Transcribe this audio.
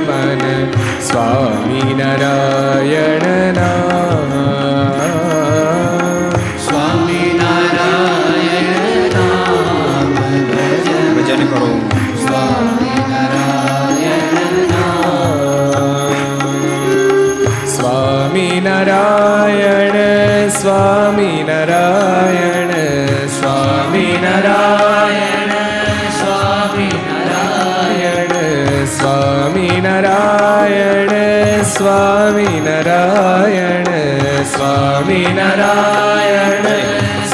નમન સ્વામી નારાયણ સ્વામી નારાયણ ભજન કરો સ્વામી નારાયણ સ્વામી નારાયણ